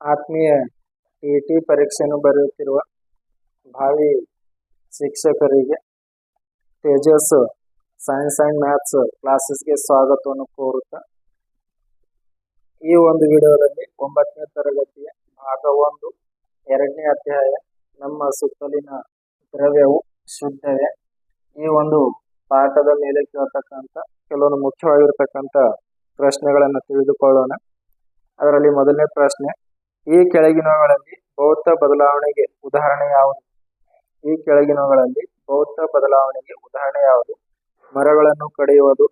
ಆತ್ಮೀಯ T T ಪರೀಕ್ಷೆಯನ್ನು ಬರೆಯುತ್ತಿರುವ ಭಾವಿ ಶಿಕ್ಷಕರಿಗೆ ತೇಜಸ್ ಸೈನ್ಸ್ ಆ್ಯಂಡ್ ಮ್ಯಾಥ್ಸ್ ಕ್ಲಾಸಸ್ಗೆ ಸ್ವಾಗತವನ್ನು ಕೋರುತ್ತಾ ಈ ಒಂದು ವಿಡಿಯೋದಲ್ಲಿ ಒಂಬತ್ತನೇ ತರಗತಿಯ ಭಾಗ ಒಂದು, ಎರಡನೇ ಅಧ್ಯಾಯ, ನಮ್ಮ ಸುತ್ತಲಿನ ದ್ರವ್ಯವು ಶುದ್ಧವೇ. ಈ ಒಂದು ಪಾಠದ ಮೇಲೆ ಕೇಳ್ತಕ್ಕಂಥ ಕೆಲವೊಂದು ಮುಖ್ಯವಾಗಿರ್ತಕ್ಕಂಥ ಪ್ರಶ್ನೆಗಳನ್ನು ತಿಳಿದುಕೊಳ್ಳೋಣ. ಅದರಲ್ಲಿ ಮೊದಲನೇ ಪ್ರಶ್ನೆ ಈ ಕೆಳಗಿನವುಗಳಲ್ಲಿ ಭೌತ ಬದಲಾವಣೆಗೆ ಉದಾಹರಣೆ ಯಾವುದು? ಈ ಕೆಳಗಿನವುಗಳಲ್ಲಿ ಭೌತ ಬದಲಾವಣೆಗೆ ಉದಾಹರಣೆ ಯಾವುದು? ಮರಗಳನ್ನು ಕಡಿಯುವುದು,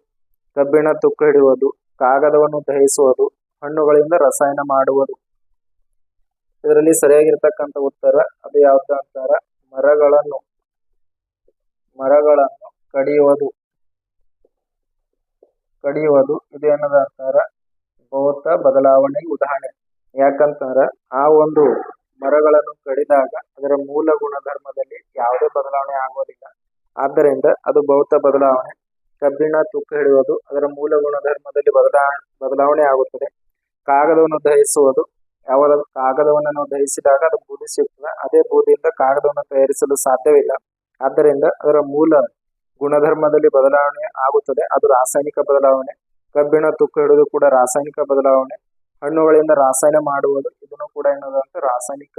ಕಬ್ಬಿಣ ತುಕ್ಕು ಹಿಡಿಯುವುದು, ಕಾಗದವನ್ನು ದಹಿಸುವುದು, ಹಣ್ಣುಗಳಿಂದ ರಸಾಯನ ಮಾಡುವುದು. ಇದರಲ್ಲಿ ಸರಿಯಾಗಿರ್ತಕ್ಕಂಥ ಉತ್ತರ ಅದು ಯಾವ್ದು ಅಂತಾರ? ಮರಗಳನ್ನು ಮರಗಳನ್ನು ಕಡಿಯುವುದು. ಕಡಿಯುವುದು, ಇದು ಏನದ ಅಂತಾರ? ಭೌತ ಬದಲಾವಣೆಗೆ ಉದಾಹರಣೆ. ಯಾಕಂತಾರ ಆ ಒಂದು ಮರಗಳನ್ನು ಕಡಿದಾಗ ಅದರ ಮೂಲ ಗುಣಧರ್ಮದಲ್ಲಿ ಯಾವುದೇ ಬದಲಾವಣೆ ಆಗೋದಿಲ್ಲ. ಆದ್ದರಿಂದ ಅದು ಭೌತ ಬದಲಾವಣೆ. ಕಬ್ಬಿಣ, ತುಕ್ಕ ಹಿಡಿಯುವುದು ಅದರ ಮೂಲ ಗುಣಧರ್ಮದಲ್ಲಿ ಬದಲಾ, ಬದಲಾವಣೆ ಆಗುತ್ತದೆ. ಕಾಗದವನ್ನು ದಹಿಸುವುದು ಯಾವ ಕಾಗದವನ್ನು ದಹಿಸಿದಾಗ ಅದು ಬೂದಿ ಸಿಗ್ತದೆ. ಅದೇ ಬೂದಿಯಿಂದ ಕಾಗದವನ್ನು ತಯಾರಿಸಲು ಸಾಧ್ಯವಿಲ್ಲ. ಆದ್ದರಿಂದ ಅದರ ಮೂಲ ಗುಣಧರ್ಮದಲ್ಲಿ ಬದಲಾವಣೆ ಆಗುತ್ತದೆ. ಅದು ರಾಸಾಯನಿಕ ಬದಲಾವಣೆ. ಕಬ್ಬಿಣ, ತುಕ್ಕ ಹಿಡಿದು ಕೂಡ ರಾಸಾಯನಿಕ ಬದಲಾವಣೆ. ಹಣ್ಣುಗಳಿಂದ ರಾಸಾಯನ ಮಾಡುವುದು, ಇದನ್ನು ಕೂಡ ಏನದಂತ ರಾಸಾಯನಿಕ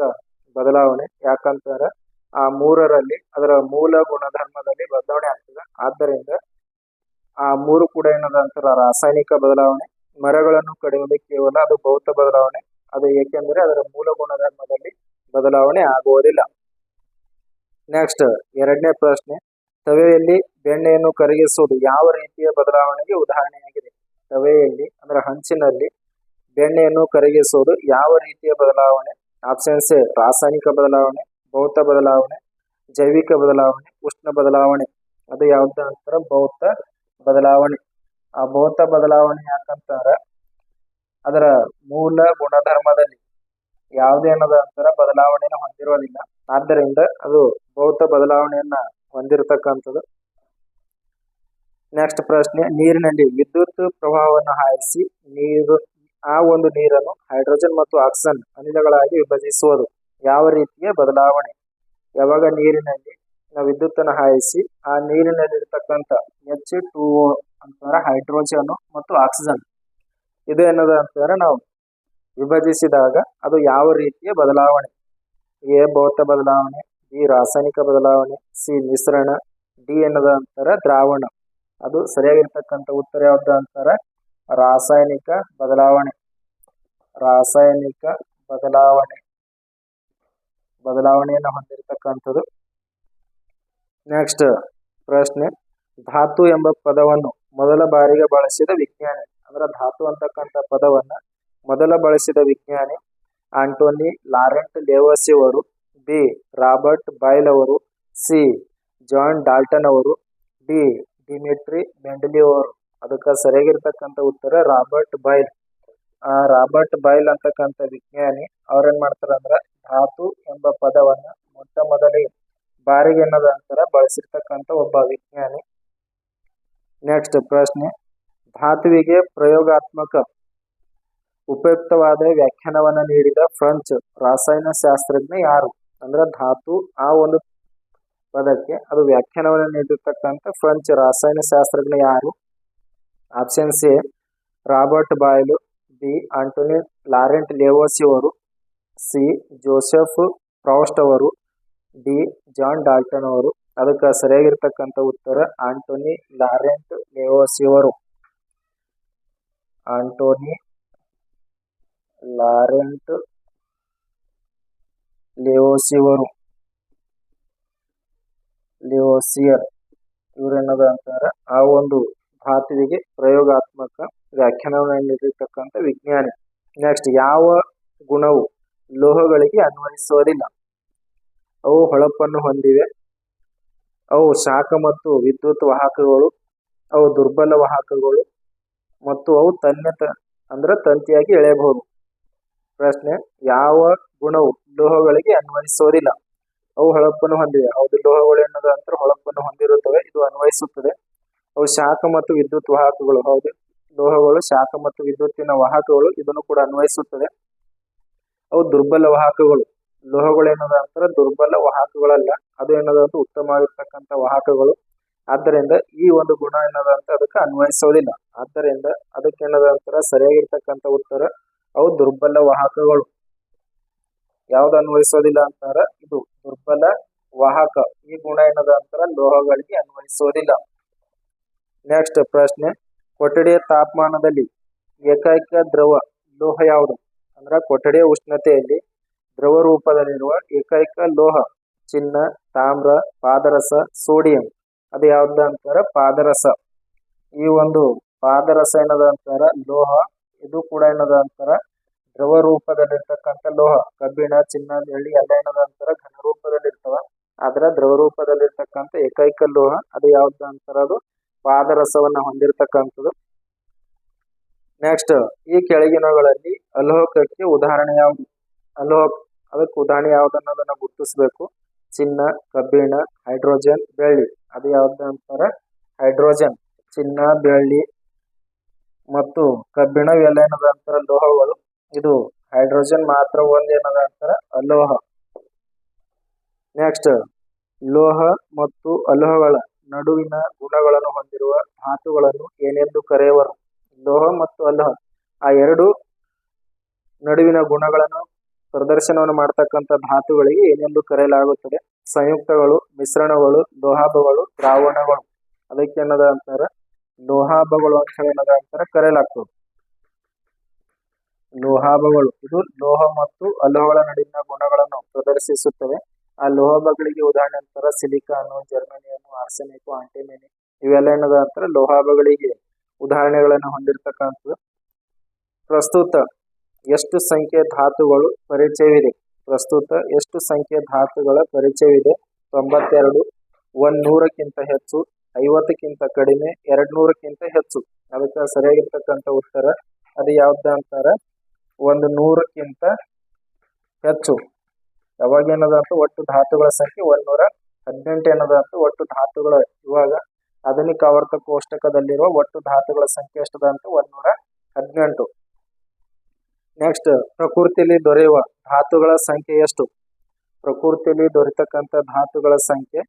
ಬದಲಾವಣೆ. ಯಾಕಂತಾರೆ ಆ ಮೂರರಲ್ಲಿ ಅದರ ಮೂಲ ಗುಣಧರ್ಮದಲ್ಲಿ ಬದಲಾವಣೆ ಆಗ್ತದೆ. ಆದ್ದರಿಂದ ಆ ಮೂರು ಕೂಡ ಏನದ ಅಂತಾರ ರಾಸಾಯನಿಕ ಬದಲಾವಣೆ. ಮರಗಳನ್ನು ಕಡಿಯುವುದು ಕೇವಲ ಅದು ಭೌತ ಬದಲಾವಣೆ. ಅದು ಏಕೆಂದರೆ ಅದರ ಮೂಲ ಗುಣಧರ್ಮದಲ್ಲಿ ಬದಲಾವಣೆ ಆಗುವುದಿಲ್ಲ. ನೆಕ್ಸ್ಟ್ ಎರಡನೇ ಪ್ರಶ್ನೆ. ತವೆಯಲ್ಲಿ ಬೆಣ್ಣೆಯನ್ನು ಕರಗಿಸುವುದು ಯಾವ ರೀತಿಯ ಬದಲಾವಣೆಗೆ ಉದಾಹರಣೆಯಾಗಿದೆ? ತವೆಯಲ್ಲಿ ಅಂದ್ರೆ ಹಂಚಿನಲ್ಲಿ ಬೆಣ್ಣೆಯನ್ನು ಕರಗಿಸುವುದು ಯಾವ ರೀತಿಯ ಬದಲಾವಣೆ? ಆಪ್ಷನ್ಸ್ ರಾಸಾಯನಿಕ ಬದಲಾವಣೆ, ಭೌತ ಬದಲಾವಣೆ, ಜೈವಿಕ ಬದಲಾವಣೆ, ಉಷ್ಣ ಬದಲಾವಣೆ, ಅದು ಯಾವ್ದು ಅಂತಾರ? ಭೌತ ಬದಲಾವಣೆ. ಆ ಭೌತ ಬದಲಾವಣೆ ಯಾಕಂತಾರ ಅದರ ಮೂಲ ಗುಣಧರ್ಮದಲ್ಲಿ ಯಾವುದೇ ಅನ್ನೋದ ಅಂತರ ಬದಲಾವಣೆಯನ್ನು ಹೊಂದಿರೋದಿಲ್ಲ. ಆದ್ದರಿಂದ ಅದು ಭೌತ ಬದಲಾವಣೆಯನ್ನ ಹೊಂದಿರತಕ್ಕಂಥದ್ದು. ನೆಕ್ಸ್ಟ್ ಪ್ರಶ್ನೆ, ನೀರಿನಲ್ಲಿ ವಿದ್ಯುತ್ ಪ್ರವಾಹವನ್ನು ಹಾಯಿಸಿ ನೀರು ಆ ಒಂದು ನೀರನ್ನು ಹೈಡ್ರೋಜನ್ ಮತ್ತು ಆಕ್ಸಿಜನ್ ಅನಿಲಗಳಾಗಿ ವಿಭಜಿಸುವುದು. ಯಾವ ರೀತಿಯ ಬದಲಾವಣೆ? ಯಾವಾಗ ನೀರಿನಲ್ಲಿ ನಾವು ವಿದ್ಯುತ್ತನ್ನು ಹಾಯಿಸಿ ಆ ನೀರಿನಲ್ಲಿರ್ತಕ್ಕಂಥ ಎಚ್ ಟು ಓ ಅಂತಾರೆ ಹೈಡ್ರೋಜನ್ ಮತ್ತು ಆಕ್ಸಿಜನ್ ಇದು ಏನದ ಅಂತಾರೆ ನಾವು ವಿಭಜಿಸಿದಾಗ ಅದು ಯಾವ ರೀತಿಯ ಬದಲಾವಣೆ? ಎ ಭೌತ ಬದಲಾವಣೆ, ಬಿ ರಾಸಾಯನಿಕ ಬದಲಾವಣೆ, ಸಿ ಮಿಶ್ರಣ, ಡಿ ಏನದ ಅಂತಾರ ದ್ರಾವಣ. ಅದು ಸರಿಯಾಗಿರ್ತಕ್ಕಂಥ ಉತ್ತರ ಯಾವ್ದು ಅಂತಾರ? ರಾಸಾಯನಿಕ ಬದಲಾವಣೆ. ರಾಸಾಯನಿಕ ಬದಲಾವಣೆ. ಬದಲಾವಣೆಯನ್ನು ಹೊಂದಿರತಕ್ಕಂಥದ್ದು. ನೆಕ್ಸ್ಟ್ ಪ್ರಶ್ನೆ. ಧಾತು ಎಂಬ ಪದವನ್ನು ಮೊದಲ ಬಾರಿಗೆ ಬಳಸಿದ ವಿಜ್ಞಾನಿ. ಅಂದ್ರೆ ಧಾತು ಅಂತಕ್ಕಂಥ ಪದವನ್ನ ಮೊದಲ ಬಳಸಿದ ವಿಜ್ಞಾನಿ ಆಂಟೋನಿ ಲಾರೆಂಟ್ ಲೇವಸಿ ಅವರು, ಬಿ ರಾಬರ್ಟ್ ಬೈಲ್ ಅವರು, ಸಿ ಜಾನ್ ಡಾಲ್ಟನ್ ಅವರು, ಡಿ ಡಿಮಿಟ್ರಿ ಮೆಂಡಲಿ ಅವರು. ಅದಕ್ಕೆ ಸರಿಯಾಗಿರ್ತಕ್ಕಂಥ ಉತ್ತರ ರಾಬರ್ಟ್ ಬಾಯ್ಲ್ ಆ, ರಾಬರ್ಟ್ ಬಾಯ್ಲ್ ಅಂತಕ್ಕಂಥ ವಿಜ್ಞಾನಿ ಅವ್ರೇನ್ ಮಾಡ್ತಾರ ಅಂದ್ರ ಧಾತು ಎಂಬ ಪದವನ್ನ ಮೊಟ್ಟ ಮೊದಲೇ ಬಾರಿಗೆ ಅನ್ನೋದ ಅಂತರ ಬಳಸಿರ್ತಕ್ಕಂಥ ಒಬ್ಬ ವಿಜ್ಞಾನಿ. ನೆಕ್ಸ್ಟ್ ಪ್ರಶ್ನೆ. ಧಾತುವಿಗೆ ಪ್ರಯೋಗಾತ್ಮಕ ಉಪಯುಕ್ತವಾದ ವ್ಯಾಖ್ಯಾನವನ್ನ ನೀಡಿದ ಫ್ರೆಂಚ್ ರಾಸಾಯನ ಶಾಸ್ತ್ರಜ್ಞ ಯಾರು? ಅಂದ್ರೆ ಧಾತು ಆ ಒಂದು ಪದಕ್ಕೆ ಅದು ವ್ಯಾಖ್ಯಾನವನ್ನು ನೀಡಿರ್ತಕ್ಕಂಥ ಫ್ರೆಂಚ್ ರಾಸಾಯನ ಶಾಸ್ತ್ರಜ್ಞ ಯಾರು? Options A, Robert Boyle, B, Antoine Laurent Lavoisier ಅವರು, ಸಿ, ಜೋಸೆಫ್ ಪ್ರೌಸ್ಟ್ ಅವರು, ಡಿ, ಜಾನ್ ಡಾಲ್ಟನ್ ಅವರು. ಅದಕ್ಕೆ ಸರಿಯಾಗಿರ್ತಕ್ಕಂಥ ಉತ್ತರ ಆಂಟೋನಿ ಲಾರೆಂಟ್ ಲೇವೋಸಿ ಅವರು. ಆಂಟೋನಿ ಲಾರೆಂಟ್ ಲೇವೋಸಿಯವರು ಲಿಯೋಸಿಯರ್ ಇವರೇನದ ಅಂತಾರೆ ಆ ಒಂದು ಧಾತುವಿಗೆ ಪ್ರಯೋಗಾತ್ಮಕ ವ್ಯಾಖ್ಯಾನವನ್ನು ನೀಡಿರ್ತಕ್ಕಂಥ ವಿಜ್ಞಾನಿ. ನೆಕ್ಸ್ಟ್ ಯಾವ ಗುಣವು ಲೋಹಗಳಿಗೆ ಅನ್ವಯಿಸೋದಿಲ್ಲ ಅವು ಹೊಳಪನ್ನು ಹೊಂದಿವೆ. ಅವು ಶಾಖ ಮತ್ತು ವಿದ್ಯುತ್ ವಾಹಕಗಳು. ಅವು ದುರ್ಬಲ ವಾಹಕಗಳು. ಮತ್ತು ಅವು ತನ್ಯ ಅಂದ್ರೆ ತಂತಿಯಾಗಿ ಎಳೆಯಬಹುದು. ಪ್ರಶ್ನೆ, ಯಾವ ಗುಣವು ಲೋಹಗಳಿಗೆ ಅನ್ವಯಿಸೋದಿಲ್ಲ ಅವು ಹೊಳಪನ್ನು ಹೊಂದಿವೆ. ಹೌದು, ಲೋಹಗಳು ಎನ್ನುವುದು ಅಂದ್ರೆ ಹೊಳಪನ್ನು ಹೊಂದಿರುತ್ತವೆ ಇದು ಅನ್ವಯಿಸುತ್ತದೆ ಅವು ಶಾಖ ಮತ್ತು ವಿದ್ಯುತ್ ವಾಹಕಗಳು. ಹೌದು. ಲೋಹಗಳು, ಶಾಖ ಮತ್ತು ವಿದ್ಯುತ್ತಿನ ವಾಹಕಗಳು ಇದನ್ನು ಕೂಡ ಅನ್ವಯಿಸುತ್ತದೆ. ಅವು ದುರ್ಬಲ ವಾಹಕಗಳು. ಲೋಹಗಳು ಏನದ ಅಂತಾರೆ ದುರ್ಬಲ ವಾಹಕಗಳಲ್ಲ. ಅದು ಏನದಂತ ಉತ್ತಮವಾಗಿರ್ತಕ್ಕಂಥ ವಾಹಕಗಳು. ಆದ್ದರಿಂದ ಈ ಒಂದು ಗುಣ ಏನದ ಅಂತ ಅದಕ್ಕೆ ಅನ್ವಯಿಸೋದಿಲ್ಲ. ಆದ್ದರಿಂದ ಅದಕ್ಕೆ ಏನದ ಅಂತಾರ ಸರಿಯಾಗಿರ್ತಕ್ಕಂಥ ಉತ್ತರ, ಅವು ದುರ್ಬಲ ವಾಹಕಗಳು. ಯಾವ್ದು ಅನ್ವಯಿಸೋದಿಲ್ಲ ಅಂತಾರ? ಇದು ದುರ್ಬಲ ವಾಹಕ. ಈ ಗುಣ ಏನದ ಅಂತಾರ ಲೋಹಗಳಿಗೆ ಅನ್ವಯಿಸೋದಿಲ್ಲ. ನೆಕ್ಸ್ಟ್ ಪ್ರಶ್ನೆ. ಕೊಠಡಿಯ ತಾಪಮಾನದಲ್ಲಿ ಏಕೈಕ ದ್ರವ ಲೋಹ ಯಾವುದು? ಅಂದ್ರೆ ಕೊಠಡಿಯ ಉಷ್ಣತೆಯಲ್ಲಿ ದ್ರವ ರೂಪದಲ್ಲಿರುವ ಏಕೈಕ ಲೋಹ, ಚಿನ್ನ, ತಾಮ್ರ, ಪಾದರಸ, ಸೋಡಿಯಂ. ಅದು ಯಾವ್ದು ಅಂತಾರೆ? ಪಾದರಸ. ಈ ಒಂದು ಪಾದರಸ ಏನದ ಅಂತಾರ? ಲೋಹ. ಇದು ಕೂಡ ಏನದ ಅಂತಾರ? ದ್ರವ ರೂಪದಲ್ಲಿರ್ತಕ್ಕಂಥ ಲೋಹ. ಕಬ್ಬಿಣ, ಚಿನ್ನ, ಬೆಳ್ಳಿ ಎಲ್ಲ ಏನದ ಅಂತಾರ? ಘನ ರೂಪದಲ್ಲಿ ಇರ್ತವ ಆದ್ರ ದ್ರವ ರೂಪದಲ್ಲಿರ್ತಕ್ಕಂಥ ಏಕೈಕ ಲೋಹ, ಅದು ಯಾವ್ದು ಅಂತಾರ ಅದು? ಪಾದರಸವನ್ನ ಹೊಂದಿರತಕ್ಕಂಥದ್ದು. ನೆಕ್ಸ್ಟ್ ಈ ಕೆಳಗಿನಗಳಲ್ಲಿ ಅಲೋಹಕಕ್ಕೆ ಉದಾಹರಣೆ ಯಾವುದು? ಅಲೋಹ ಅದಕ್ಕೆ ಉದಾಹರಣೆ ಯಾವ್ದನ್ನೋದನ್ನ ಗುರುತಿಸ್ಬೇಕು. ಚಿನ್ನ, ಕಬ್ಬಿಣ, ಹೈಡ್ರೋಜನ್, ಬೆಳ್ಳಿ. ಅದು ಯಾವ್ದು ಅಂತಾರೆ? ಹೈಡ್ರೋಜನ್, ಚಿನ್ನ, ಬೆಳ್ಳಿ ಮತ್ತು ಕಬ್ಬಿಣ, ಇವೆಲ್ಲ ಏನದ ಅಂತಾರ? ಲೋಹಗಳು. ಇದು ಹೈಡ್ರೋಜನ್ ಮಾತ್ರ ಒಂದೇನದ ಅಂತಾರ? ಅಲೋಹ. ನೆಕ್ಸ್ಟ್ ಲೋಹ ಮತ್ತು ಅಲೋಹಗಳ ನಡುವಿನ ಗುಣಗಳನ್ನು ಹೊಂದಿರುವ ಧಾತುಗಳನ್ನು ಏನೆಂದು ಕರೆಯುವರು? ಲೋಹ ಮತ್ತು ಅಲ್ಲಹ. ಆ ಎರಡು ನಡುವಿನ ಗುಣಗಳನ್ನು ಪ್ರದರ್ಶನವನ್ನು ಮಾಡತಕ್ಕಂಥ ಧಾತುಗಳಿಗೆ ಏನೆಂದು ಕರೆಯಲಾಗುತ್ತದೆ? ಸಂಯುಕ್ತಗಳು, ಮಿಶ್ರಣಗಳು, ಲೋಹಾಭಗಳು, ದ್ರಾವಣಗಳು. ಅದಕ್ಕೆ ಏನದ ಅಂತಾರೆ? ಲೋಹಾಭಗಳು ಅಂತ ಹೇಳಿ ಏನದ ಅಂತಾರೆ? ಕರೆಯಲಾಗ್ತದೆ. ಲೋಹಾಭಗಳು. ಇದು ಲೋಹ ಮತ್ತು ಅಲೋಹಗಳ ನಡುವಿನ ಗುಣಗಳನ್ನು ಪ್ರದರ್ಶಿಸುತ್ತವೆ. ಆ ಲೋಹಭಗಳಿಗೆ ಉದಾಹರಣೆ ಅಂತಾರ ಸಿಲಿಕಾನು ಜರ್ಮೇನಿಯಂ ಆರ್ಸೆನಿಕ್, ಆಂಟಿಮೇನಿ, ಇವೆಲ್ಲ ಏನದ ಅಂತಾರ ಲೋಹಾಭಗಳಿಗೆ ಉದಾಹರಣೆಗಳನ್ನು ಹೊಂದಿರತಕ್ಕಂಥದ್ದು. ಪ್ರಸ್ತುತ ಎಷ್ಟು ಸಂಖ್ಯೆ ಧಾತುಗಳು ಪರಿಚಯವಿದೆ? ಪ್ರಸ್ತುತ ಎಷ್ಟು ಸಂಖ್ಯೆ ಧಾತುಗಳ ಪರಿಚಯವಿದೆ? ತೊಂಬತ್ತೆರಡು ಒಂದ್ ನೂರಕ್ಕಿಂತ ಹೆಚ್ಚು, ಐವತ್ತಕ್ಕಿಂತ ಕಡಿಮೆ ಎರಡ್ ನೂರಕ್ಕಿಂತ ಹೆಚ್ಚು. ಅದಕ್ಕೆ ಸರಿಯಾಗಿರ್ತಕ್ಕಂಥ ಉತ್ತರ ಅದು ಯಾವ್ದು ಅಂತಾರ? ಒಂದು ನೂರಕ್ಕಿಂತ ಹೆಚ್ಚು. ಯಾವಾಗ ಏನದ ಅಂತ ಒಟ್ಟು ಧಾತುಗಳ ಸಂಖ್ಯೆ ಒಂದೂರ ಹದಿನೆಂಟು ಏನದ ಅಂತ ಒಟ್ಟು ಧಾತುಗಳ ಇವಾಗ ಆಧುನಿಕ ಆವರ್ತ ಕೋಷ್ಟಕದಲ್ಲಿರುವ ಒಟ್ಟು ಧಾತುಗಳ ಸಂಖ್ಯೆ ಎಷ್ಟದ ಅಂತ ಒಂದೂರ ಹದಿನೆಂಟು. ನೆಕ್ಸ್ಟ್ ಪ್ರಕೃತಿಯಲ್ಲಿ ದೊರೆಯುವ ಧಾತುಗಳ ಸಂಖ್ಯೆ ಎಷ್ಟು? ಪ್ರಕೃತಿಯಲ್ಲಿ ದೊರೆತಕ್ಕಂಥ ಧಾತುಗಳ ಸಂಖ್ಯೆ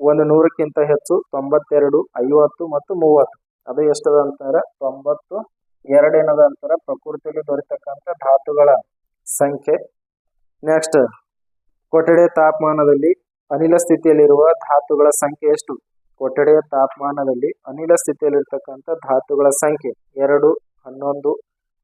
ಒಂದು ನೂರಕ್ಕಿಂತ ಹೆಚ್ಚು, ತೊಂಬತ್ತೆರಡು, ಐವತ್ತು ಮತ್ತು ಮೂವತ್ತು. ಅದು ಎಷ್ಟದ ಅಂತಾರೆ ತೊಂಬತ್ತು. ಎರಡೇನದ ಅಂತಾರೆ ಪ್ರಕೃತಿಯಲ್ಲಿ ದೊರೆತಕ್ಕಂಥ ಧಾತುಗಳ ಸಂಖ್ಯೆ ನೆಕ್ಸ್ಟ್ ಕೊಠಡಿಯ ತಾಪಮಾನದಲ್ಲಿ ಅನಿಲ ಸ್ಥಿತಿಯಲ್ಲಿರುವ ಧಾತುಗಳ ಸಂಖ್ಯೆ ಎಷ್ಟು? ಕೊಠಡಿಯ ತಾಪಮಾನದಲ್ಲಿ ಅನಿಲ ಸ್ಥಿತಿಯಲ್ಲಿರ್ತಕ್ಕಂಥ ಧಾತುಗಳ ಸಂಖ್ಯೆ ಎರಡು, ಹನ್ನೊಂದು,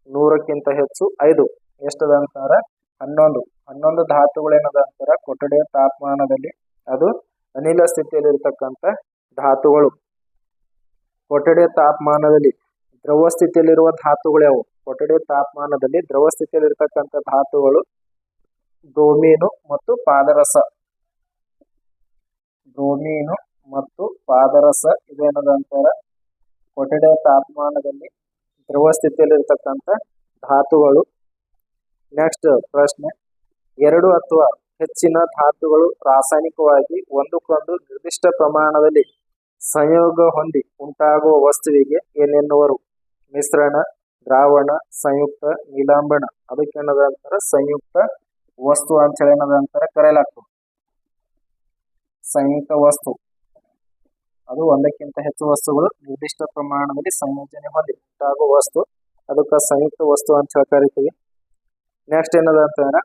ನೂರಕ್ಕಿಂತ ಹೆಚ್ಚು, ಐದು. ಎಷ್ಟದ ಅಂತಾರೆ? ಹನ್ನೊಂದು. ಹನ್ನೊಂದು ಧಾತುಗಳೇನದ ಅಂತಾರೆ? ಕೊಠಡಿಯ ತಾಪಮಾನದಲ್ಲಿ. ಅದು ಅನಿಲ ಸ್ಥಿತಿಯಲ್ಲಿರ್ತಕ್ಕಂಥ ಧಾತುಗಳು. ಕೊಠಡಿಯ ತಾಪಮಾನದಲ್ಲಿ ದ್ರವ ಸ್ಥಿತಿಯಲ್ಲಿರುವ ಧಾತುಗಳು ಯಾವುವು ಕೊಠಡಿಯ ತಾಪಮಾನದಲ್ಲಿ ದ್ರವ ಸ್ಥಿತಿಯಲ್ಲಿರ್ತಕ್ಕಂಥ ಧಾತುಗಳು ಬ್ರೋಮೀನು ಮತ್ತು ಪಾದರಸ. ಡೋಮೇನು ಮತ್ತು ಪಾದರಸ ಇದೇನದ ಅಂತಾರ ಕೊಠಡಿಯ ತಾಪಮಾನದಲ್ಲಿ ದ್ರವ ಸ್ಥಿತಿಯಲ್ಲಿರ್ತಕ್ಕಂಥ ಧಾತುಗಳು. ನೆಕ್ಸ್ಟ್ ಪ್ರಶ್ನೆ. ಎರಡು ಅಥವಾ ಹೆಚ್ಚಿನ ಧಾತುಗಳು ರಾಸಾಯನಿಕವಾಗಿ ಒಂದಕ್ಕೊಂದು ನಿರ್ದಿಷ್ಟ ಪ್ರಮಾಣದಲ್ಲಿ ಸಂಯೋಗ ಹೊಂದಿ ಉಂಟಾಗುವ ವಸ್ತುವಿಗೆ ಏನೆನ್ನುವರು? ಮಿಶ್ರಣ, ದ್ರಾವಣ, ಸಂಯುಕ್ತ, ನೀಲಾಂಬಣ. ಅದಕ್ಕೆ ಏನದ ಅಂತಾರ ಸಂಯುಕ್ತ ವಸ್ತು ಅಂತ ಹೇಳಿ ಏನದ ಅಂತಾರ ಕರೆಯಲಾಗ್ತದೆ. ಸಂಯುಕ್ತ ವಸ್ತು. ಅದು ಒಂದಕ್ಕಿಂತ ಹೆಚ್ಚು ವಸ್ತುಗಳು ನಿರ್ದಿಷ್ಟ ಪ್ರಮಾಣದಲ್ಲಿ ಸಂಯೋಜನೆ ಹೊಂದಿ ಉಂಟಾಗುವ ವಸ್ತು. ಅದಕ್ಕೆ ಸಂಯುಕ್ತ ವಸ್ತು ಅಂತ ಹೇಳಿ ಕರಿತೀವಿ. ನೆಕ್ಸ್ಟ್ ಏನದ ಅಂತಂದ್ರೆ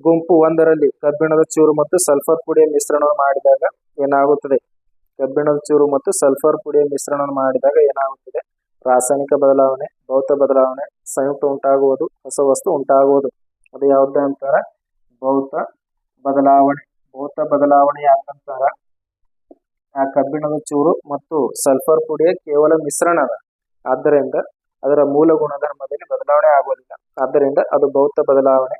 ಗುಂಪು ಒಂದರಲ್ಲಿ ಕಬ್ಬಿಣದ ಚೂರು ಮತ್ತು ಸಲ್ಫರ್ ಪುಡಿಯ ಮಿಶ್ರಣ ಮಾಡಿದಾಗ ಏನಾಗುತ್ತದೆ? ಕಬ್ಬಿಣದ ಚೂರು ಮತ್ತು ಸಲ್ಫರ್ ಪುಡಿಯ ಮಿಶ್ರಣ ಮಾಡಿದಾಗ ಏನಾಗುತ್ತದೆ? ರಾಸಾಯನಿಕ ಬದಲಾವಣೆ, ಭೌತ ಬದಲಾವಣೆ ಸಂಯುಕ್ತ ಉಂಟಾಗುವುದು, ಹೊಸ ವಸ್ತು ಉಂಟಾಗುವುದು. ಅದು ಯಾವ್ದು ಅಂತಾರ? ಭೌತ ಬದಲಾವಣೆ ಭೌತ ಬದಲಾವಣೆ ಯಾಕಂತಾರ ಆ ಕಬ್ಬಿಣದ ಚೂರು ಮತ್ತು ಸಲ್ಫರ್ ಪುಡಿಯ ಕೇವಲ ಮಿಶ್ರಣ ಅದ. ಆದ್ದರಿಂದ ಅದರ ಮೂಲ ಗುಣಧರ್ಮದಲ್ಲಿ ಬದಲಾವಣೆ ಆಗುವುದಿಲ್ಲ. ಆದ್ದರಿಂದ ಅದು ಭೌತ ಬದಲಾವಣೆ.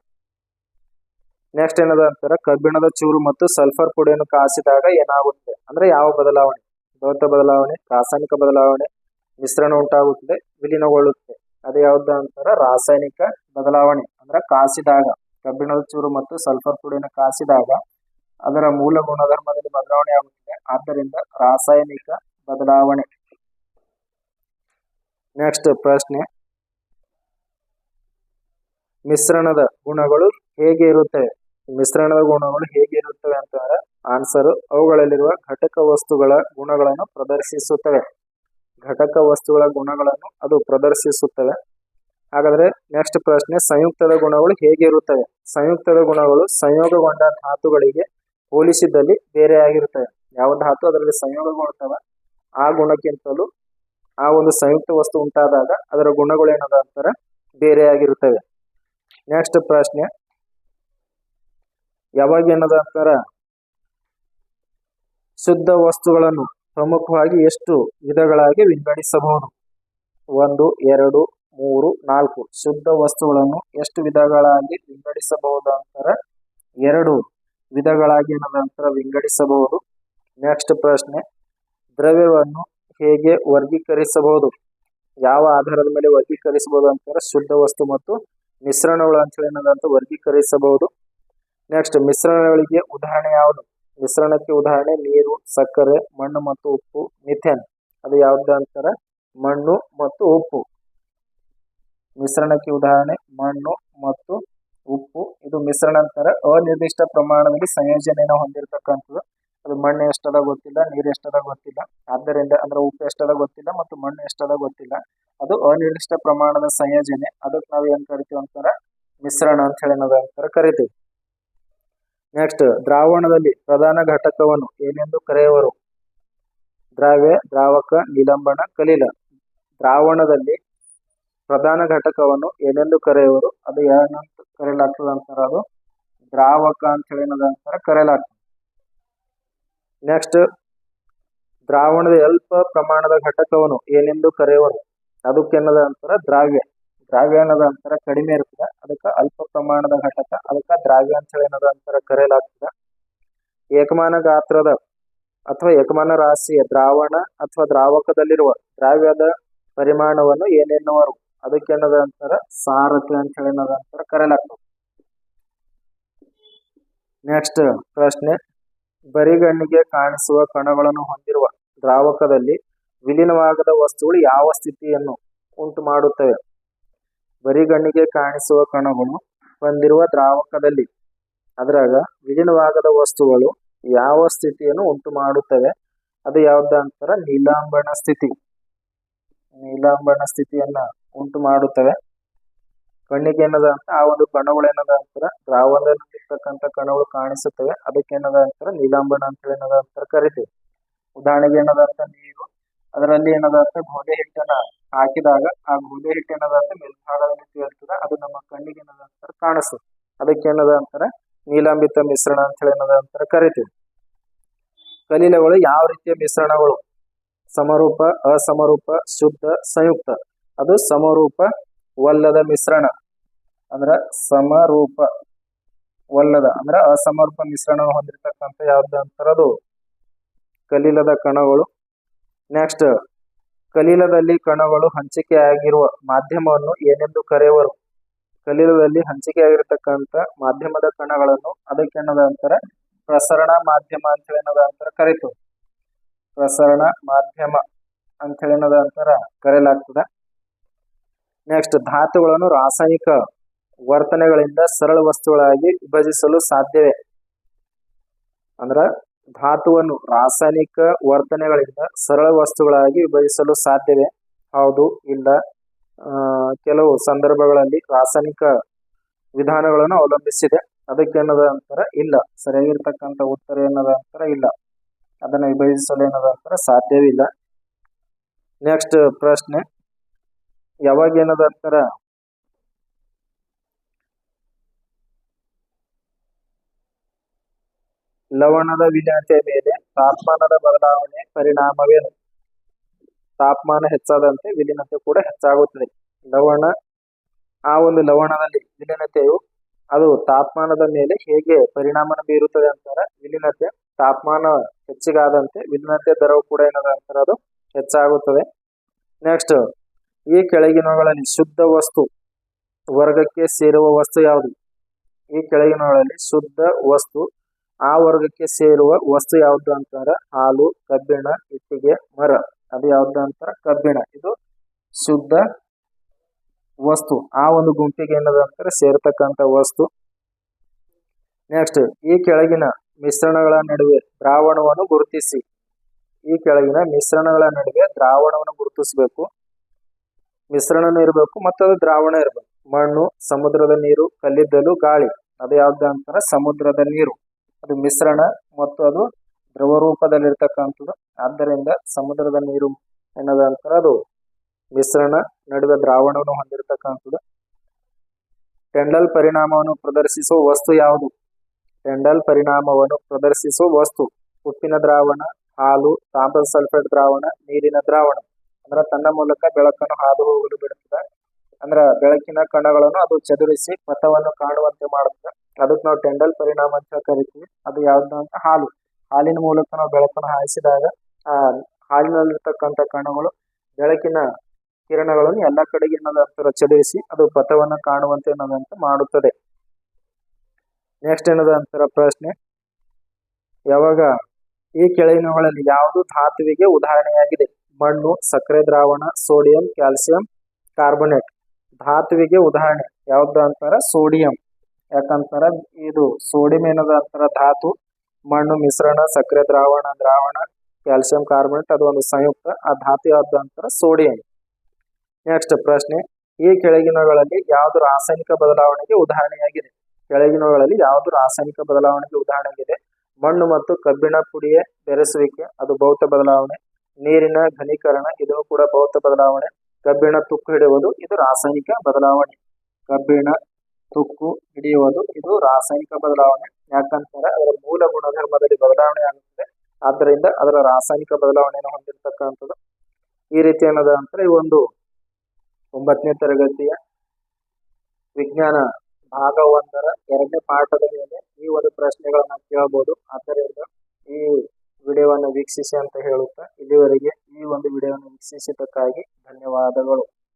ನೆಕ್ಸ್ಟ್ ಏನದ ಅಂತಾರ? ಕಬ್ಬಿಣದ ಚೂರು ಮತ್ತು ಸಲ್ಫರ್ ಪುಡಿಯನ್ನು ಕಾಸಿದಾಗ ಏನಾಗುತ್ತದೆ? ಅಂದ್ರೆ ಯಾವ ಬದಲಾವಣೆ? ಭೌತ ಬದಲಾವಣೆ, ರಾಸಾಯನಿಕ ಬದಲಾವಣೆ, ಮಿಶ್ರಣ ಉಂಟಾಗುತ್ತದೆ, ವಿಲೀನಗೊಳ್ಳುತ್ತದೆ. ಅದು ಯಾವ್ದು ಅಂತಾರ? ರಾಸಾಯನಿಕ ಬದಲಾವಣೆ, ಅಂದ್ರೆ ಕಾಸಿದಾಗ, ಕಬ್ಬಿಣದ ಚೂರು ಮತ್ತು ಸಲ್ಫರ್ ಪುಡಿನ ಕಾಸಿದಾಗ ಅದರ ಮೂಲ ಗುಣಧರ್ಮದಲ್ಲಿ ಬದಲಾವಣೆ ಆಗುತ್ತದೆ. ಆದ್ದರಿಂದ ರಾಸಾಯನಿಕ ಬದಲಾವಣೆ. ನೆಕ್ಸ್ಟ್ ಪ್ರಶ್ನೆ. ಮಿಶ್ರಣದ ಗುಣಗಳು ಹೇಗೆ ಇರುತ್ತವೆ ಮಿಶ್ರಣದ ಗುಣಗಳು ಹೇಗೆ ಇರುತ್ತವೆ ಅಂತಂದ್ರೆ ಆನ್ಸರ್ ಅವುಗಳಲ್ಲಿರುವ ಘಟಕ ವಸ್ತುಗಳ ಗುಣಗಳನ್ನು ಪ್ರದರ್ಶಿಸುತ್ತವೆ. ಘಟಕ ವಸ್ತುಗಳ ಗುಣಗಳನ್ನು ಅದು ಪ್ರದರ್ಶಿಸುತ್ತವೆ. ಹಾಗಾದರೆ ನೆಕ್ಸ್ಟ್ ಪ್ರಶ್ನೆ, ಸಂಯುಕ್ತದ ಗುಣಗಳು ಹೇಗೆ ಇರುತ್ತವೆ? ಸಂಯುಕ್ತದ ಗುಣಗಳು ಸಂಯೋಗಗೊಂಡ ಧಾತುಗಳಿಗೆ ಹೋಲಿಸಿದಲ್ಲಿ ಬೇರೆಯಾಗಿರುತ್ತವೆ ಯಾವ ಧಾತು? ಅದರಲ್ಲಿ ಸಂಯೋಗಗೊಳ್ತವೆ ಆ ಗುಣಕ್ಕಿಂತಲೂ ಆ ಒಂದು ಸಂಯುಕ್ತ ವಸ್ತು ಉಂಟಾದಾಗ ಅದರ ಗುಣಗಳು ಏನದ ಅಂತಾರೆ? ಬೇರೆಯಾಗಿರುತ್ತವೆ ನೆಕ್ಸ್ಟ್ ಪ್ರಶ್ನೆ, ಯಾವಾಗ ಏನದ ಅಂತಾರ? ಶುದ್ಧ ವಸ್ತುಗಳನ್ನು ಪ್ರಮುಖವಾಗಿ ಎಷ್ಟು ವಿಧಗಳಾಗಿ ವಿಂಗಡಿಸಬಹುದು? ಒಂದು, ಎರಡು, ಮೂರು, ನಾಲ್ಕು. ಶುದ್ಧ ವಸ್ತುಗಳನ್ನು ಎಷ್ಟು ವಿಧಗಳಾಗಿ ವಿಂಗಡಿಸಬಹುದು ಅಂತಾರೆ ಎರಡು ವಿಧಗಳಾಗಿ ನಂತರ ವಿಂಗಡಿಸಬಹುದು. ನೆಕ್ಸ್ಟ್ ಪ್ರಶ್ನೆ, ದ್ರವ್ಯವನ್ನು ಹೇಗೆ ವರ್ಗೀಕರಿಸಬಹುದು? ಯಾವ ಆಧಾರದ ಮೇಲೆ ವರ್ಗೀಕರಿಸಬಹುದು ಅಂತಾರೆ? ಶುದ್ಧ ವಸ್ತು ಮತ್ತು ಮಿಶ್ರಣಗಳು ಅಂತ ಹೇಳಿ ಏನದಂತ ವರ್ಗೀಕರಿಸಬಹುದು. ನೆಕ್ಸ್ಟ್, ಮಿಶ್ರಣಗಳಿಗೆ ಉದಾಹರಣೆ ಯಾವುದು? ಮಿಶ್ರಣಕ್ಕೆ ಉದಾಹರಣೆ, ನೀರು, ಸಕ್ಕರೆ, ಮಣ್ಣು ಮತ್ತು ಉಪ್ಪು, ಮಿಥೆನ್. ಅದು ಯಾವ್ದು ಅಂತಾರೆ? ಮಣ್ಣು ಮತ್ತು ಉಪ್ಪು. ಮಿಶ್ರಣಕ್ಕೆ ಉದಾಹರಣೆ, ಮಣ್ಣು ಮತ್ತು ಉಪ್ಪು. ಇದು ಮಿಶ್ರಣ ಅಂತಾರೆ. ಅನಿರ್ದಿಷ್ಟ ಪ್ರಮಾಣದಲ್ಲಿ ಸಂಯೋಜನೆಯನ್ನು ಹೊಂದಿರತಕ್ಕಂಥದ್ದು. ಅದು ಮಣ್ಣು ಎಷ್ಟದ ಗೊತ್ತಿಲ್ಲ, ನೀರು ಎಷ್ಟದ ಗೊತ್ತಿಲ್ಲ. ಆದ್ದರಿಂದ ಅಂದ್ರೆ ಉಪ್ಪು ಎಷ್ಟದ ಗೊತ್ತಿಲ್ಲ ಮತ್ತು ಮಣ್ಣು ಎಷ್ಟದ ಗೊತ್ತಿಲ್ಲ. ಅದು ಅನಿರ್ದಿಷ್ಟ ಪ್ರಮಾಣದ ಸಂಯೋಜನೆ. ಅದಕ್ಕೆ ನಾವು ಏನ್ ಕರಿತೀವಿ ಅಂತಾರ? ಮಿಶ್ರಣ ಅಂತ ಹೇಳಿ ನಾವು ಅಂತಾರೆ? ಕರಿತೀವಿ. ನೆಕ್ಸ್ಟ್ ದ್ರಾವಣದಲ್ಲಿ ಪ್ರಧಾನ ಘಟಕವನ್ನು ಏನೆಂದು ಕರೆಯುವರು? ದ್ರಾವ್ಯ, ದ್ರಾವಕ, ನಿಲಂಬನ, ಕಲೀಲ. ದ್ರಾವಣದಲ್ಲಿ ಪ್ರಧಾನ ಘಟಕವನ್ನು ಏನೆಂದು ಕರೆಯುವರು? ಅದು ಏನಂತ ಕರೆಯಲಾಗ್ತದೆ ಅಂತಾರ ಅದು? ದ್ರಾವಕ ಅಂತ ಹೇಳಿ ಏನದ ಅಂತಾರ ಕರೆಯಲಾಗ್ತದೆ. ನೆಕ್ಸ್ಟ್ ದ್ರಾವಣದ ಅಲ್ಪ ಪ್ರಮಾಣದ ಘಟಕವನ್ನು ಏನೆಂದು ಕರೆಯುವರು? ಅದಕ್ಕೇನದ ಅಂತಾರ ದ್ರಾವ್ಯ. ದ್ರಾವ್ಯ ಅನ್ನೋದ ಅಂತರ ಕಡಿಮೆ ಇರ್ತದೆ. ಅದಕ್ಕೆ ಅಲ್ಪ ಪ್ರಮಾಣದ ಘಟಕ, ಅದಕ್ಕೆ ದ್ರಾವ್ಯಾಂಶಳೇನದ ಅಂತ ಏನದ ಅಂತರ ಕರೆಯಲಾಗ್ತದೆ. ಏಕಮಾನ ಗಾತ್ರದ ಅಥವಾ ಏಕಮಾನ ರಾಶಿಯ ದ್ರಾವಣ ಅಥವಾ ದ್ರಾವಕದಲ್ಲಿರುವ ದ್ರಾವ್ಯದ ಪರಿಮಾಣವನ್ನು ಏನೆನ್ನುವರು? ಅದಕ್ಕೇನದ ಅಂತರ? ಸಾರತೆ ಅಂತ ಹೇಳಿ ಏನದ ಅಂತಾರ? ಕರೆಯಲಾಗ್ತದೆ. ನೆಕ್ಸ್ಟ್ ಪ್ರಶ್ನೆ. ಬರಿಗಣ್ಣಿಗೆ ಕಾಣಿಸುವ ಕಣಗಳನ್ನು ಹೊಂದಿರುವ ದ್ರಾವಕದಲ್ಲಿ ವಿಲೀನವಾಗದ ವಸ್ತುಗಳು ಯಾವ ಸ್ಥಿತಿಯನ್ನು ಉಂಟು ಮಾಡುತ್ತವೆ ಬರಿಗಣ್ಣಿಗೆ ಕಾಣಿಸುವ ಕಣಗಳು ಹೊಂದಿರುವ ದ್ರಾವಕದಲ್ಲಿ. ಅದ್ರಾಗ ವಿಲೀನವಾಗದ ವಸ್ತುಗಳು ಯಾವ ಸ್ಥಿತಿಯನ್ನು ಉಂಟು ಮಾಡುತ್ತವೆ ಅದು ಯಾವ್ದು ಅಂತಾರ ನೀಲಾಂಬನ ಸ್ಥಿತಿ. ನೀಲಾಂಬಣ ಸ್ಥಿತಿಯನ್ನ ಉಂಟು ಮಾಡುತ್ತವೆ ಕಣ್ಣಿಗೆ ಏನದ ಅಂತ ಆ ಒಂದು ಕಣಗಳು ಏನದ ಅಂತಾರ ದ್ರಾವಣದಲ್ಲಿರ್ತಕ್ಕಂಥ ಕಣಗಳು ಕಾಣಿಸುತ್ತವೆ. ಅದಕ್ಕೆ ಏನದ ಅಂತಾರ ನೀಲಾಂಬಣ ಅಂತ ಏನದ ಅಂತಾರ ಕರಿತೀವಿ. ಉದಾಹರಣೆಗೆ ಏನದ ಅಂತ ನೀರು. ಅದರಲ್ಲಿ ಏನದ ಅಂತ ಗೋಧಿ ಹಿಟ್ಟನ್ನ ಹಾಕಿದಾಗ ಆ ಗೋಧಿ ಹಿಟ್ಟು ಏನದ ಮೇಲ್ಭಾಗದಲ್ಲಿ ತೇಲ್ತದೆ ಅದು ನಮ್ಮ ಕಣ್ಣಿಗೆ ಏನದ ಅಂತಾರ ಕಾಣಿಸ್ತದೆ. ಅದಕ್ಕೆ ಏನದ ಅಂತಾರ ನೀಲಾಂಬಿತ ಮಿಶ್ರಣ ಅಂತ ಹೇಳಿ ಏನದ ಅಂತಾರ ಕರಿತೀವಿ. ಕಲೀಲಗಳು ಯಾವ ರೀತಿಯ ಮಿಶ್ರಣಗಳು? ಸಮರೂಪ, ಅಸಮರೂಪ, ಶುದ್ಧ, ಸಂಯುಕ್ತ. ಅದು ಸಮರೂಪ ವಲ್ಲದ ಮಿಶ್ರಣ. ಅಂದ್ರ ಸಮರೂಪ ವಲ್ಲದ ಅಂದ್ರ ಅಸಮರೂಪ ಮಿಶ್ರಣ ಹೊಂದಿರತಕ್ಕಂಥ ಯಾವ್ದು ಅಂತಾರದು? ಕಲೀಲದ ಕಣಗಳು. ನೆಕ್ಸ್ಟ್ ಕಲೀಲದಲ್ಲಿ ಕಣಗಳು ಹಂಚಿಕೆಯಾಗಿರುವ ಮಾಧ್ಯಮವನ್ನು ಏನೆಂದು ಕರೆಯುವರು ಕಲೀಲದಲ್ಲಿ ಹಂಚಿಕೆಯಾಗಿರ್ತಕ್ಕಂಥ ಮಾಧ್ಯಮದ ಕಣಗಳನ್ನು ಅದಕ್ಕೆ ಏನದ ಪ್ರಸರಣ ಮಾಧ್ಯಮ ಅಂತ ಹೇಳಿ ಏನದ ಕರಿತು. ಪ್ರಸರಣ ಮಾಧ್ಯಮ ಅಂತ ಹೇಳಿ ಏನದ ಕರೆಯಲಾಗ್ತದೆ. ನೆಕ್ಸ್ಟ್ ಧಾತುಗಳನ್ನು ರಾಸಾಯನಿಕ ವರ್ತನೆಗಳಿಂದ ಸರಳ ವಸ್ತುಗಳಾಗಿ ವಿಭಜಿಸಲು ಸಾಧ್ಯವೇ? ಅಂದ್ರ ಧಾತುವನ್ನು ರಾಸಾಯನಿಕ ವರ್ತನೆಗಳಿಂದ ಸರಳ ವಸ್ತುಗಳಾಗಿ ವಿಭಜಿಸಲು ಸಾಧ್ಯವೇ? ಹೌದು, ಇಲ್ಲ. ಕೆಲವು ಸಂದರ್ಭಗಳಲ್ಲಿ ರಾಸಾಯನಿಕ ವಿಧಾನಗಳನ್ನು ಅವಲಂಬಿಸಿದೆ. ಅದಕ್ಕೆ ಏನದ ಅಂತರ? ಇಲ್ಲ. ಸರಿಯಾಗಿರ್ತಕ್ಕಂಥ ಉತ್ತರ ಏನದ ಅಂತರ? ಇಲ್ಲ. ಅದನ್ನು ವಿಭಜಿಸಲು ಏನದ ಅಂತರ? ಸಾಧ್ಯವಿಲ್ಲ ನೆಕ್ಸ್ಟ್ ಪ್ರಶ್ನೆ. ಯಾವಾಗ ಏನದ ಅಂತಾರ? ಲವಣದ ವಿಲೀನತೆಯ ಮೇಲೆ ತಾಪಮಾನದ ಬದಲಾವಣೆ ಪರಿಣಾಮವೇನು ತಾಪಮಾನ ಹೆಚ್ಚಾದಂತೆ ವಿಲೀನತೆ ಕೂಡ ಹೆಚ್ಚಾಗುತ್ತದೆ. ಲವಣ, ಆ ಒಂದು ಲವಣದಲ್ಲಿ ವಿಲೀನತೆಯು, ಅದು ತಾಪಮಾನದ ಮೇಲೆ ಹೇಗೆ ಪರಿಣಾಮ ಬೀರುತ್ತದೆ ಅಂತಾರೆ, ವಿಲೀನತೆ ತಾಪಮಾನ ಹೆಚ್ಚಿಗಾದಂತೆ ವಿಲೀನತೆ ದರವು ಕೂಡ ಏನದ ಅಂತಾರೆ, ಅದು ಹೆಚ್ಚಾಗುತ್ತದೆ. ನೆಕ್ಸ್ಟ್ ಈ ಕೆಳಗಿನಗಳಲ್ಲಿ ಶುದ್ಧ ವಸ್ತು, ವರ್ಗಕ್ಕೆ ಸೇರುವ ವಸ್ತು ಯಾವುದು? ಈ ಕೆಳಗಿನಗಳಲ್ಲಿ ಶುದ್ಧ ವಸ್ತು ಆ ವರ್ಗಕ್ಕೆ ಸೇರುವ ವಸ್ತು ಯಾವ್ದು ಅಂತಾರ? ಹಾಲು, ಕಬ್ಬಿಣ ಇಟ್ಟಿಗೆ ಮರ. ಅದು ಯಾವ್ದು ಅಂತಾರ? ಕಬ್ಬಿಣ. ಇದು ಶುದ್ಧ ವಸ್ತು. ಆ ಒಂದು ಗುಂಪಿಗೆ ಏನದ ಅಂತಾರೆ? ಸೇರ್ತಕ್ಕಂಥ ವಸ್ತು. ನೆಕ್ಸ್ಟ್ ಈ ಕೆಳಗಿನ ಮಿಶ್ರಣಗಳ ನಡುವೆ ದ್ರಾವಣವನ್ನು ಗುರುತಿಸಿ. ಈ ಕೆಳಗಿನ ಮಿಶ್ರಣಗಳ ನಡುವೆ ದ್ರಾವಣವನ್ನು ಗುರುತಿಸಬೇಕು. ಮಿಶ್ರಣನೂ ಇರಬೇಕು ಮತ್ತು ಅದು ದ್ರಾವಣ ಇರಬೇಕು. ಮಣ್ಣು, ಸಮುದ್ರದ ನೀರು, ಕಲ್ಲಿದ್ದಲು, ಗಾಳಿ. ಅದು ಯಾವ್ದು ಅಂತಾರೆ? ಸಮುದ್ರದ ನೀರು. ಅದು ಮಿಶ್ರಣ ಮತ್ತು ಅದು ದ್ರವ ರೂಪದಲ್ಲಿರ್ತಕ್ಕಂಥದ್ದು ಆದ್ದರಿಂದ ಸಮುದ್ರದ ನೀರು ಏನದ ಅಂತಾರೆ ಅದು ಮಿಶ್ರಣ, ನಡುವೆ ದ್ರಾವಣವನ್ನು ಹೊಂದಿರತಕ್ಕಂಥದ್ದು. ಟೆಂಡಲ್ ಪರಿಣಾಮವನ್ನು ಪ್ರದರ್ಶಿಸುವ ವಸ್ತು ಯಾವುದು? ಟೆಂಡಲ್ ಪರಿಣಾಮವನ್ನು ಪ್ರದರ್ಶಿಸುವ ವಸ್ತು. ಉಪ್ಪಿನ ದ್ರಾವಣ, ಹಾಲು, ತಾಮ್ರದ ಸಲ್ಫೇಟ್ ದ್ರಾವಣ, ನೀರಿನ ದ್ರಾವಣ. ಅಂದ್ರೆ ತನ್ನ ಮೂಲಕ ಬೆಳಕನ್ನು ಹಾದು ಹೋಗಲು ಬಿಡುತ್ತದೆ. ಅಂದ್ರ ಬೆಳಕಿನ ಕಣಗಳನ್ನು ಅದು ಚದುರಿಸಿ ಪಥವನ್ನು ಕಾಣುವಂತೆ ಮಾಡುತ್ತೆ. ಅದಕ್ಕೆ ನಾವು ಟೆಂಡಲ್ ಪರಿಣಾಮ ಅಂತ ಕರಿತೀವಿ. ಅದು ಯಾವ್ದು ಅಂತ ಹಾಲು. ಹಾಲಿನ ಮೂಲಕ ನಾವು ಬೆಳಕನ್ನು ಹಾಯಿಸಿದಾಗ, ಆ, ಹಾಲಿನಲ್ಲಿರ್ತಕ್ಕಂಥ ಕಣಗಳು, ಬೆಳಕಿನ ಕಿರಣಗಳನ್ನು ಎಲ್ಲ ಕಡೆಗೆ ಏನದಂತರ ಚದುರಿಸಿ ಅದು ಪಥವನ್ನು ಕಾಣುವಂತೆ ಅನ್ನೋದಂತ ಮಾಡುತ್ತದೆ. ನೆಕ್ಸ್ಟ್ ಏನದ ಅಂತರ ಪ್ರಶ್ನೆ? ಯಾವಾಗ ಈ ಕೆಳಗಿನಗಳಲ್ಲಿ ಯಾವುದು ಧಾತುವಿಗೆ ಉದಾಹರಣೆಯಾಗಿದೆ? ಮಣ್ಣು, ಸಕ್ಕರೆ, ದ್ರಾವಣ, ಸೋಡಿಯಂ, ಕ್ಯಾಲ್ಸಿಯಂ, ಕಾರ್ಬೊನೇಟ್. ಧಾತುವಿಗೆ ಉದಾಹರಣೆ. ಯಾವ್ದು ಅಂತಾರ? ಸೋಡಿಯಂ. ಯಾಕಂತಾರ? ಇದು ಸೋಡಿಯಂ ಏನದ ಅಂತಾರ? ಧಾತು, ಮಣ್ಣು, ಮಿಶ್ರಣ, ಸಕ್ಕರೆ, ದ್ರಾವಣ ದ್ರಾವಣ, ಕ್ಯಾಲ್ಸಿಯಂ, ಕಾರ್ಬೋನೇಟ್, ಅದು ಒಂದು ಸಂಯುಕ್ತ. ಆ ಧಾತು ಯಾವ್ದು ಅಂತಾರ? ಸೋಡಿಯಂ. ನೆಕ್ಸ್ಟ್ ಪ್ರಶ್ನೆ. ಈ ಕೆಳಗಿನಗಳಲ್ಲಿ ಯಾವುದು ರಾಸಾಯನಿಕ ಬದಲಾವಣೆಗೆ ಉದಾಹರಣೆಯಾಗಿದೆ? ಕೆಳಗಿನಗಳಲ್ಲಿ ಯಾವುದು ರಾಸಾಯನಿಕ ಬದಲಾವಣೆಗೆ ಉದಾಹರಣೆಯಾಗಿದೆ? ಮಣ್ಣು ಮತ್ತು ಕಬ್ಬಿಣ ಪುಡಿಯ ಬೆರೆಸುವಿಕೆ, ಅದು ಭೌತ ಬದಲಾವಣೆ. ನೀರಿನ ಘನೀಕರಣ ಇದು ಕೂಡ ಭೌತ ಬದಲಾವಣೆ. ಕಬ್ಬಿಣ ತುಕ್ಕು ಹಿಡಿಯುವುದು, ಇದು ರಾಸಾಯನಿಕ ಬದಲಾವಣೆ. ಕಬ್ಬಿಣ ತುಕ್ಕು ಹಿಡಿಯುವುದು, ಇದು ರಾಸಾಯನಿಕ ಬದಲಾವಣೆ. ಯಾಕಂತಾರೆ ಅದರ ಮೂಲ ಗುಣಧರ್ಮದಲ್ಲಿ ಬದಲಾವಣೆ ಆಗುತ್ತದೆ. ಆದ್ದರಿಂದ ಅದರ ರಾಸಾಯನಿಕ ಬದಲಾವಣೆಯನ್ನು ಹೊಂದಿರತಕ್ಕಂಥದ್ದು. ಈ ರೀತಿ ಏನದ ಅಂದ್ರೆ ಈ ಒಂದು ಒಂಬತ್ತನೇ ತರಗತಿಯ ವಿಜ್ಞಾನ ಭಾಗ ಒಂದರ ಎರಡನೇ ಪಾಠದ ಮೇಲೆ ಈ ಒಂದು ಪ್ರಶ್ನೆಗಳನ್ನ ಕೇಳಬಹುದು ಆದ್ದರಿಂದ ಈ ವಿಡಿಯೋವನ್ನು ವೀಕ್ಷಿಸಿ ಅಂತ ಹೇಳುತ್ತಾ ಇಲ್ಲಿವರೆಗೆ ಈ ಒಂದು ವಿಡಿಯೋವನ್ನು ವೀಕ್ಷಿಸಿದ್ದಕ್ಕಾಗಿ ಧನ್ಯವಾದಗಳು.